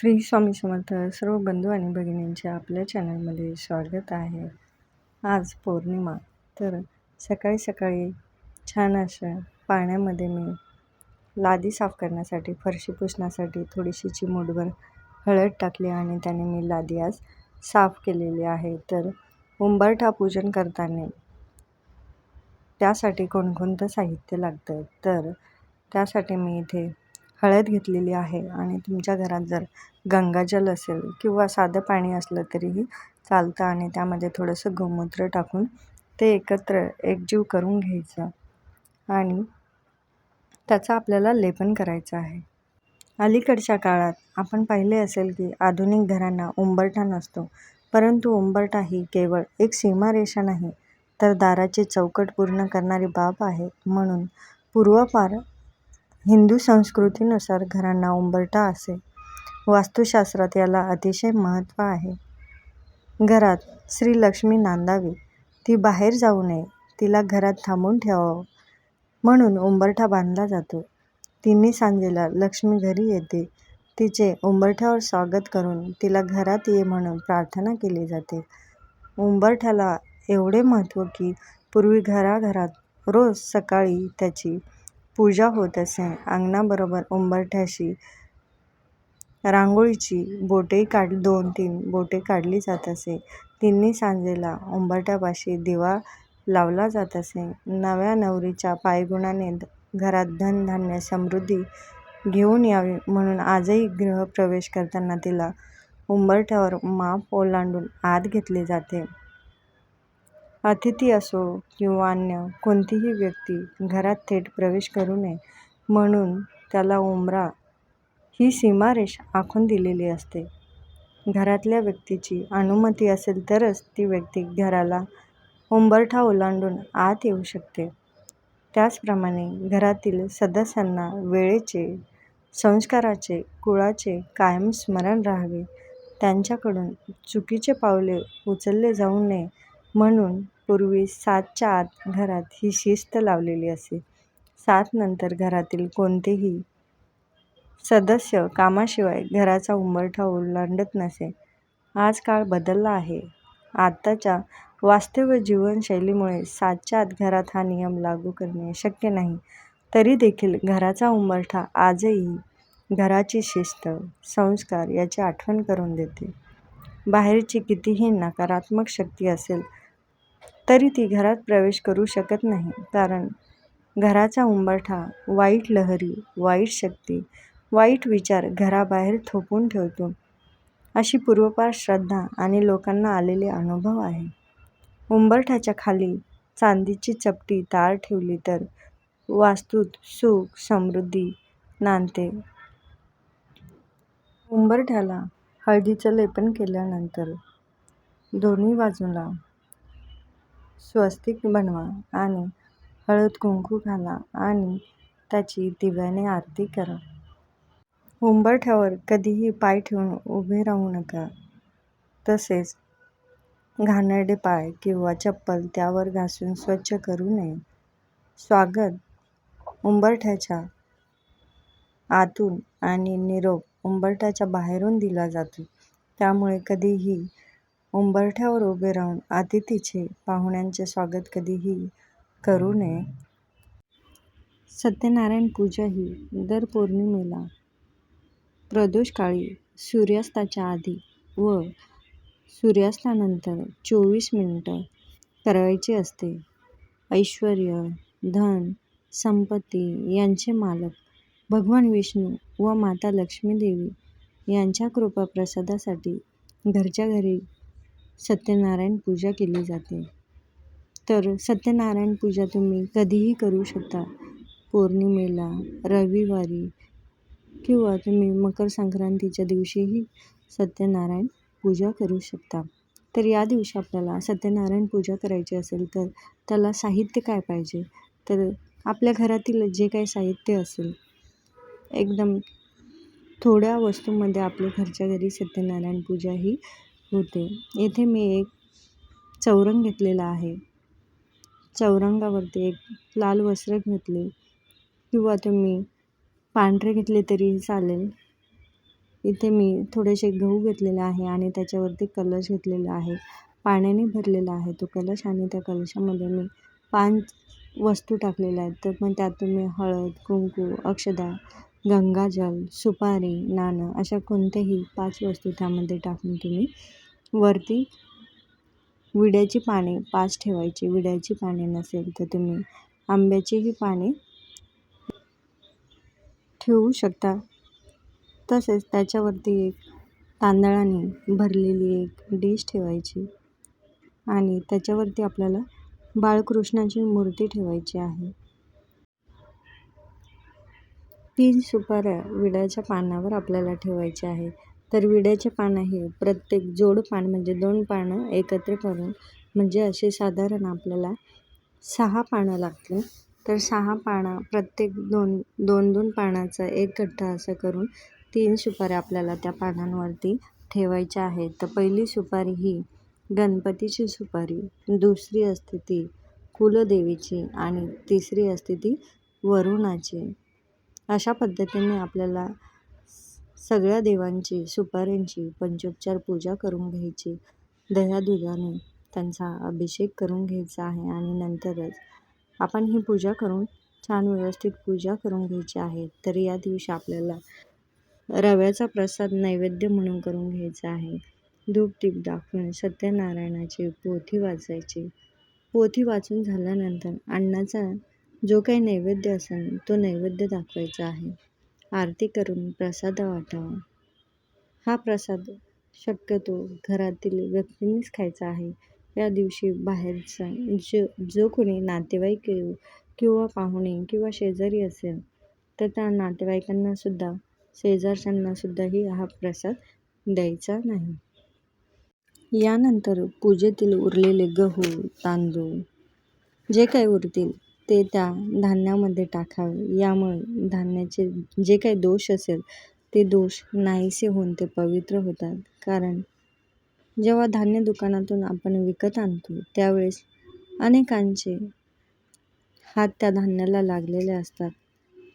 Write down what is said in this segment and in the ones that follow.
श्री स्वामी समर्थ सर्व बंधू आणि भगिनींचे आपल्या चॅनलमध्ये स्वागत आहे. आज पौर्णिमा तर सकाळी सकाळी छान अशा पाण्यामध्ये मी लादी साफ करण्यासाठी फरशी पुसण्यासाठी थोडीशी चिमूटभर हळद टाकली आणि त्याने मी लादी आज साफ केलेली आहे. तर उंबरठा पूजन करताना त्यासाठी कोणकोणतं साहित्य लागतं? तर त्यासाठी मी इथे हळद घेतलेली आहे आणि तुमच्या घरात जर गंगाजल असेल किंवा साधं पाणी असलं तरीही चालतं आणि त्यामध्ये थोडंसं गोमूत्र टाकून ते एकत्र एकजीव करून घ्यायचं आणि त्याचा आपल्याला लेपन करायचं आहे. अलीकडच्या काळात आपण पाहिले असेल की आधुनिक घरांना उंबरठा नसतो परंतु उंबरठा ही केवळ एक सीमारेषा नाही तर दाराची चौकट पूर्ण करणारी बाब आहे म्हणून पूर्वपार हिंदू संस्कृतीनुसार घरांना उंबरठा असे. वास्तुशास्त्रात याला अतिशय महत्त्व आहे. घरात श्री लक्ष्मी नांदावी. ती बाहेर जाऊ नये. तिला घरात थांबून ठेवावं. म्हणून उंबरठा बांधला जातो. तिन्ही सांजेला लक्ष्मी घरी येते. तिचे उंबरठ्यावर स्वागत करून तिला घरात ये म्हणून प्रार्थना केली जाते. उंबरठ्याला एवढे महत्त्व की पूर्वी घराघरात रोज सकाळी त्याची पूजा होत असे. अंगणाबरोबर उंबरठ्याशी रांगोळीची बोटेही काढ दोन तीन बोटे काढली जात असे. तिन्ही सांजेला उंबरठ्यापाशी दिवा लावला जात असे. नव्या नवरीच्या पायगुणाने घरात धनधान्य समृद्धी घेऊन यावी म्हणून आजही गृहप्रवेश करताना तिला उंबरठ्यावर माप ओलांडून आत घेतले जाते. अतिथी असो किंवा अन्य कोणतीही व्यक्ती घरात थेट प्रवेश करू नये म्हणून त्याला उंबरा ही सीमारेष आखून दिलेली असते. घरातल्या व्यक्तीची अनुमती असेल तरच ती व्यक्ती घराला उंबरठा ओलांडून आत येऊ शकते. त्याचप्रमाणे घरातील सदस्यांना वेळेचे संस्काराचे कुळाचे कायम स्मरण राहावे. त्यांच्याकडून चुकीचे पावले उचलले जाऊ नये म्हणून पूर्वी सातच्या आत घरात ही शिस्त लावलेली असे. सात नंतर घरातील कोणतेही सदस्य कामाशिवाय घराचा उंबरठा ओलांडत नसे. आज काळ बदलला आहे. आत्ताच्या वास्तव्य जीवनशैलीमुळे सातच्या आत घरात हा नियम लागू करणे शक्य नाही. तरी देखील घराचा उंबरठा आजही घराची शिस्त संस्कार याची आठवण करून देते. बाहेरची कितीही नकारात्मक शक्ती असेल तरी ती घरात प्रवेश करू शकत नाही. कारण घराचा उंबरठा वाईट लहरी वाईट शक्ती वाईट विचार घराबाहेर थोपून ठेवतो. अशी पूर्वपार श्रद्धा आणि लोकांना आलेले अनुभव आहे. उंबरठ्याच्या खाली चांदीची चपटी तार ठेवली तर वास्तूत सुख समृद्धी नांदते. उंबरठ्याला हळदीचं लेपन केल्यानंतर दोन्ही बाजूला स्वस्तिक बनवा आणि हळद कुंकू घाला आणि त्याची दिव्याने आरती करा. उंबरठ्यावर कधीही पाय ठेवून उभे राहू नका. तसेच घाणेरडे पाय किंवा चप्पल त्यावर घासून स्वच्छ करू नये. स्वागत. उंबरठ्याच्या आतून आणि निरोप उंबरठ्याच्या बाहेरून दिला जातो. त्यामुळे कधीही उंबरठ्यावर उभे राहून अतिथीचे पाहुण्यांचे स्वागत कधीही करू नये. सत्यनारायण पूजा ही दर पौर्णिमेला प्रदोषकाळी सूर्यास्ताच्या आधी व सूर्यास्तानंतर चोवीस मिनटं करायची असते. ऐश्वर धन संपत्ती यांचे मालक भगवान विष्णू व माता लक्ष्मी देवी यांच्या कृपाप्रसादासाठी घरच्या घरी सत्यनारायण पूजा केली जाते. तर सत्यनारायण पूजा तुम्ही कधीही करू शकता. पौर्णिमेला रविवारी किंवा तुम्ही मकर संक्रांतीच्या दिवशीही सत्यनारायण पूजा करू शकता. तर या दिवशी आपल्याला सत्यनारायण पूजा करायची असेल तर त्याला साहित्य काय पाहिजे? तर आपल्या घरातील जे काही साहित्य असेल एकदम थोड्या वस्तूमध्ये आपल्या घरच्या घरी सत्यनारायण पूजा ही होते. येथे मी एक चौरंग घेतलेला आहे. चौरंगावरती एक लाल वस्त्र घेतले. किंवा तुम्ही पांढरे घेतले तरीही चालेल. इथे मी थोडेसे गहू घेतलेले आहे आणि त्याच्यावरती कलश घेतलेला आहे. पाण्याने भरलेला आहे तो कलश आणि त्या कलशामध्ये मी पाच वस्तू टाकलेल्या आहेत. तर मग त्यात तुम्ही हळद कुंकू अक्षदा गंगाजल सुपारी नाणं अशा कोणत्याही पाच वस्तू त्यामध्ये टाकून तुम्ही वरती विड्याची पाने पाच ठेवायची. विड्याची पाने नसेल तर तुम्ही आंब्याचीही पाने ठेवू शकता. तसेच त्याच्यावरती एक तांदळाने भरलेली एक डिश ठेवायची आणि त्याच्यावरती आपल्याला बाळकृष्णाची मूर्ती ठेवायची आहे. तीन सुपाऱ्या विड्याच्या पानावर आपल्याला ठेवायच्या आहे. तर विड्याचे पानं हे प्रत्येक जोड पान म्हणजे दोन पानं एकत्र करून म्हणजे असे साधारण आपल्याला सहा पानं लागतील. तर सहा पानं प्रत्येक दोन दोन दोन पानाचा एक गठ्ठा असं करून तीन सुपाऱ्या आपल्याला त्या पानांवरती ठेवायच्या आहेत. तर पहिली सुपारी ही गणपतीची सुपारी दुसरी असते ती कुलदेवीची आणि तिसरी असते ती वरुणाची. अशा पद्धतीने आपल्याला सगळ्या देवांची सुपाऱ्यांची पंचोपचार पूजा करून घ्यायची. दह्यादुधाने त्यांचा अभिषेक करून घ्यायचा आहे आणि नंतरच आपण ही पूजा करून छान व्यवस्थित पूजा करून घ्यायची आहे तर या दिवशी आपल्याला रव्याचा प्रसाद नैवेद्य म्हणून करून घ्यायचा आहे. धूप दीप दाखवून सत्यनारायणाची पोथी वाचायची. पोथी वाचून झाल्यानंतर अन्नाचा जो काही नैवेद्य असेल तो नैवेद्य दाखवायचा आहे. आरती करून प्रसाद वाटावा. हा प्रसाद शक्यतो घरातील व्यक्तींनीच खायचा आहे. या दिवशी बाहेरचा जो जो कोणी नातेवाईक येऊ किंवा पाहुणे किंवा शेजारी असेल तर त्या नातेवाईकांनासुद्धा शेजारच्यांनासुद्धाही हा प्रसाद द्यायचा नाही. यानंतर पूजेतील उरलेले गहू तांदूळ जे काही उरतील ते त्या धान्यामध्ये टाकावे. यामुळे धान्याचे जे काही दोष असेल ते दोष नाहीसे होऊन ते पवित्र होतात. कारण जेव्हा धान्य दुकानातून आपण विकत आणतो त्यावेळेस अनेकांचे हात त्या धान्याला लागलेले असतात.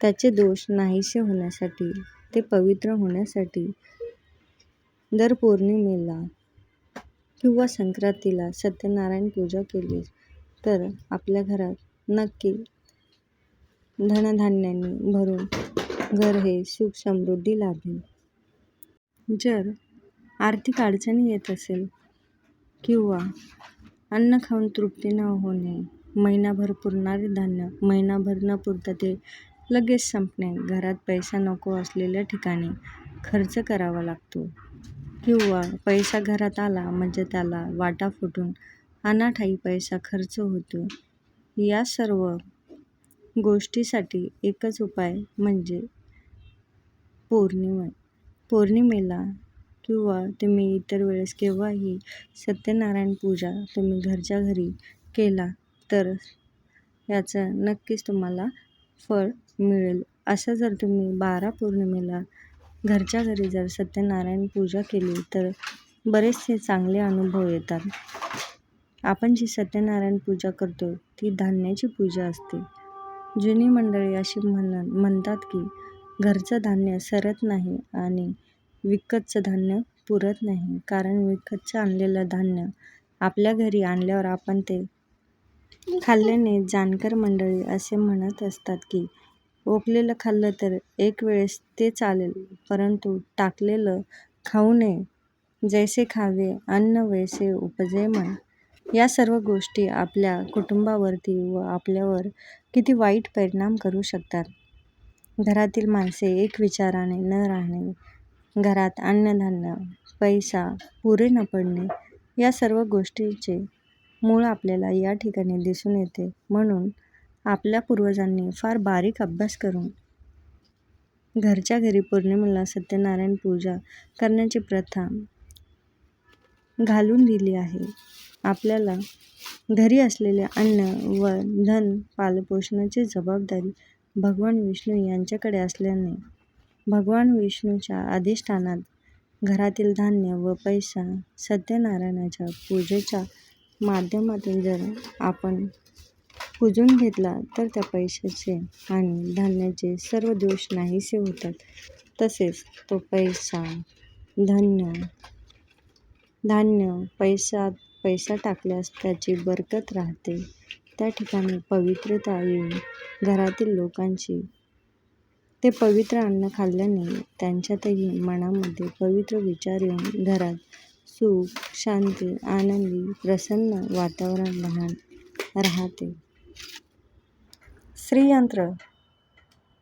त्याचे दोष नाहीसे होण्यासाठी ते पवित्र होण्यासाठी दर पौर्णिमेला किंवा संक्रांतीला सत्यनारायण पूजा केली तर आपल्या घरात नक्की. धनधान्यांनी भरून घर हे सुख समृद्धी लाभेल. जर आर्थिक अडचणी येत असेल किंवा अन्न खाऊन तृप्ती न होणे महिनाभर पुरणारे धान्य महिनाभर न पुरता ते लगेच संपणे घरात पैसा नको असलेल्या ठिकाणी खर्च करावा लागतो. किंवा पैसा घरात आला म्हणजे त्याला वाटा फुटून अनाठाई पैसा खर्च होतो. या सर्व गोष्टीसाठी एकच उपाय म्हणजे पौर्णिमा. पौर्णिमेला किंवा तुम्ही इतर वेळेस केव्हाही सत्यनारायण पूजा तुम्ही घरच्या घरी केला तर याचं नक्कीच तुम्हाला फळ मिळेल. असं जर तुम्ही बारा पौर्णिमेला घरच्या घरी जर सत्यनारायण पूजा केली तर बरेचसे चांगले अनुभव येतात. आपण जी सत्यनारायण पूजा करतो ती धान्याची पूजा असते. जुनी मंडळी अशी म्हण म्हणतात की घरचं धान्य सरत नाही आणि विकतचं धान्य पुरत नाही. कारण विकतचं आणलेलं धान्य आपल्या घरी आणल्यावर आपण ते खाल्ल्याने जाणकार मंडळी असे म्हणत असतात की ओकलेलं खाल्लं तर एक वेळेस ते चालेल परंतु टाकलेलं खाऊ नये. जैसे खावे अन्न वैसे उपजे मन. या सर्व गोष्टी आपल्या कुटुंबावरती व आपल्यावर किती वाईट परिणाम करू शकतात. घरातील माणसे एक विचाराने न राहणे घरात अन्नधान्य पैसा पुरे न पडणे या सर्व गोष्टीचे मूळ आपल्याला या ठिकाणी दिसून येते. म्हणून आपल्या पूर्वजांनी फार बारीक अभ्यास करून घरच्या घरी पौर्णिमेला सत्यनारायण पूजा करण्याची प्रथा घालून दिली आहे. आपल्याला घरी असलेले अन्न व धन पालपोषणाची जबाबदारी भगवान विष्णू यांच्याकडे असल्याने भगवान विष्णूच्या अधिष्ठानात घरातील धान्य व पैसा सत्यनारायणाच्या पूजेच्या माध्यमातून जर आपण पूजून घेतला तर त्या पैशाचे आणि धान्याचे सर्व दोष नाहीसे होतात. तसेच तो पैसा धन्य धान्य पैशात पैसा टाकल्यास त्याची बरकत राहते. त्या ठिकाणी पवित्रता येऊन घरातील लोकांची ते पवित्र अन्न खाल्ल्याने त्यांच्यातही मनामध्ये पवित्र विचार येऊन घरात सुख शांती आनंदी प्रसन्न वातावरण राहण राहते. श्रीयंत्र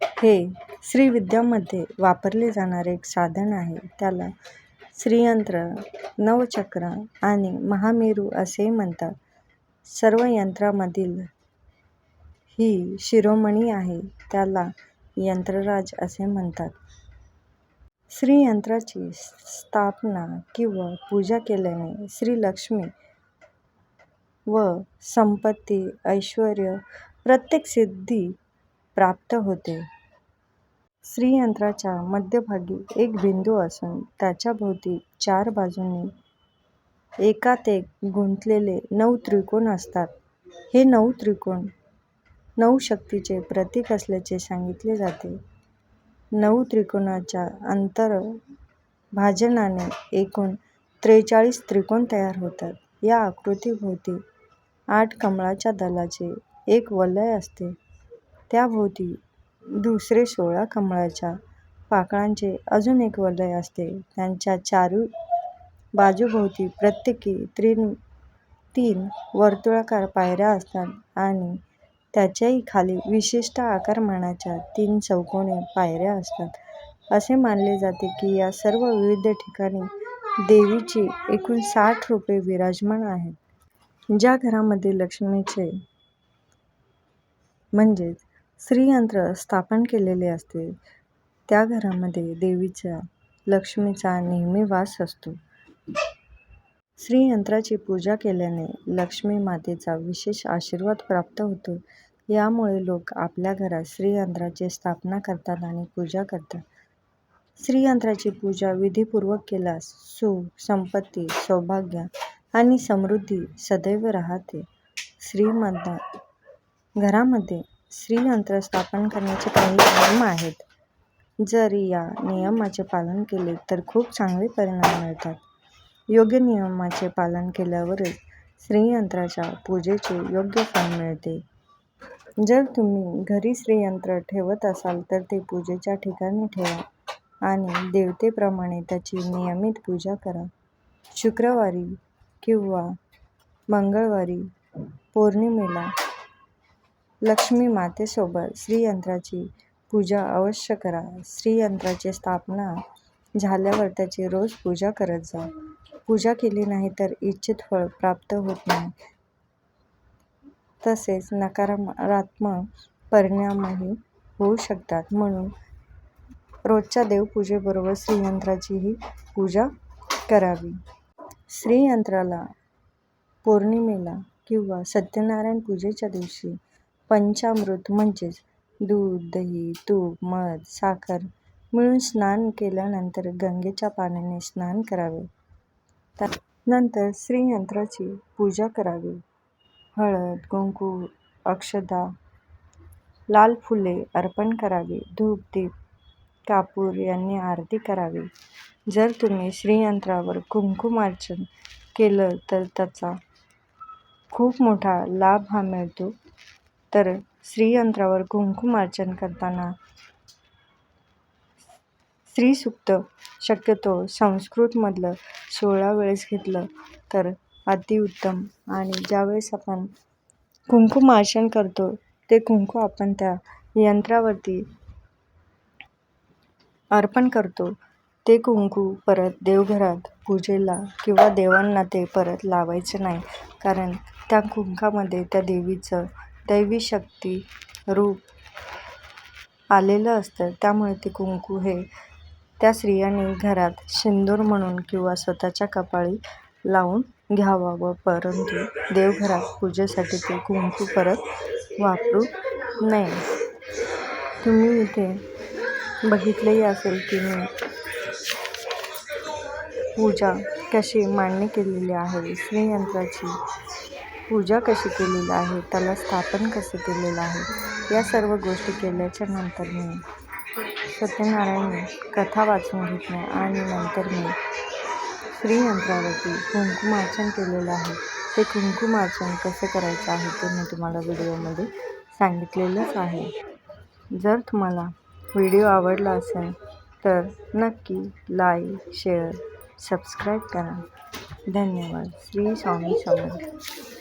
हे श्रीविद्यामध्ये वापरले जाणारे एक साधन आहे. त्याला श्रीयंत्र नवचक्र आणि महामेरू असेही म्हणतात. सर्व यंत्रामधील ही शिरोमणी आहे त्याला यंत्रराज असे म्हणतात. श्रीयंत्राची स्थापना किंवा पूजा केल्याने श्रीलक्ष्मी व संपत्ती ऐश्वर प्रत्येक सिद्धी प्राप्त होते. श्रीयंत्राच्या मध्यभागी एक बिंदू असून त्याच्या भोवती चार बाजूंनी एकात एक गुंतलेले नऊ त्रिकोण असतात. हे नऊ त्रिकोण नऊ शक्तीचे प्रतीक असल्याचे सांगितले जाते. नऊ त्रिकोणाच्या अंतर्भाजनाने एकूण त्रेचाळीस त्रिकोण तयार होतात. या आकृतीभोवती आठ कमळाच्या दलाचे एक वलय असते. त्याभोवती दुसरे सोळा कमळाच्या पाकळांचे अजून एक वलय असते. त्यांच्या चारू बाजूभोवती प्रत्येकी तीन तीन वर्तुळाकार पायऱ्या असतात आणि त्याच्याही खाली विशिष्ट आकारमानाच्या तीन चौकोनी पायऱ्या असतात. असे मानले जाते की या सर्व विविध ठिकाणी देवीची एकूण साठ रूपे विराजमान आहेत. ज्या घरामध्ये लक्ष्मीचे म्हणजेच श्रीयंत्र स्थापन केलेले असते. त्या घरामध्ये देवीचा लक्ष्मीचा नेहमी वास असतो. श्रीयंत्राची पूजा केल्याने लक्ष्मी मातेचा विशेष आशीर्वाद प्राप्त होतो. यामुळे लोक आपल्या घरात श्रीयंत्राची स्थापना करतात आणि पूजा करतात. श्रीयंत्राची पूजा विधीपूर्वक केल्यास सुख संपत्ती सौभाग्य आणि समृद्धी सदैव राहते. श्रीमंत घरामध्ये श्रीयंत्र स्थापन करण्याचे काही नियम आहेत. जर या नियमाचे पालन केले तर खूप चांगले परिणाम मिळतात. योग्य नियमाचे पालन केल्यावरच श्रीयंत्राच्या पूजेचे योग्य फळ मिळते. जर तुम्ही घरी श्रीयंत्र ठेवत असाल तर ते पूजेच्या ठिकाणी ठेवा आणि देवतेप्रमाणे त्याची नियमित पूजा करा. शुक्रवारी किंवा मंगळवारी पौर्णिमेला लक्ष्मी मातेसोबत श्रीयंत्राची पूजा अवश्य करा. श्रीयंत्राची स्थापना झाल्यावर त्याची रोज पूजा करत जा. पूजा केली नाही तर इच्छित फळ प्राप्त होत नाही. तसेच नकारात्मक परिणामही होऊ शकतात. म्हणून रोजच्या देवपूजेबरोबर श्रीयंत्राचीही पूजा करावी. श्रीयंत्राला पौर्णिमेला किंवा सत्यनारायण पूजेच्या दिवशी पंचामृत म्हणजेच दूध दही तूप मध साखर मिळून स्नान केल्यानंतर गंगेच्या पाण्याने स्नान करावे. नंतर श्रीयंत्राची पूजा करावी. हळद कुंकू अक्षदा लाल फुले अर्पण करावी. धूप दीप कापूर यांनी आरती करावी. जर तुम्ही श्रीयंत्रावर कुंकुमार्चन केलं तर त्याचा खूप मोठा लाभ हा मिळतो. तर श्रीयंत्रावर कुंकुमार्चन करताना स्त्रीसुक्त शक्यतो संस्कृतमधलं सोळा वेळेस घेतलं तर अतिउत्तम आणि ज्यावेळेस आपण कुंकुमार्चन करतो ते कुंकू आपण त्या यंत्रावरती अर्पण करतो. ते कुंकू परत देवघरात पूजेला किंवा देवांना ते परत लावायचं नाही कारण त्या कुंकामध्ये त्या देवीचं दैवी शक्ती रूप आलेलं असतं. त्यामुळे ते कुंकू हे त्या स्त्रियांनी घरात सिंदूर म्हणून किंवा स्वतःच्या कपाळी लावून घ्यावावं परंतु देवघरात पूजेसाठी ते कुंकू परत वापरू नये. तुम्ही इथे बघितलेही असेल की मी पूजा कशी मांडणी केलेली आहे. श्रीयंत्राची पूजा कशी केलेली आहे त्याला स्थापन कसं केलेलं आहे या सर्व गोष्टी केल्याच्यानंतर मी सत्यनारायण कथा वाचून घेतल्या आणि नंतर मी श्रीयंत्रावरती कुंकुमार्चन केलेलं आहे. ते कुंकुमार्चन कसं करायचं आहे ते मी तुम्हाला व्हिडिओमध्ये सांगितलेलंच आहे. जर तुम्हाला व्हिडिओ आवडला असेल तर नक्की लाईक शेअर सबस्क्राईब करा. धन्यवाद. श्री स्वामी समर्थ.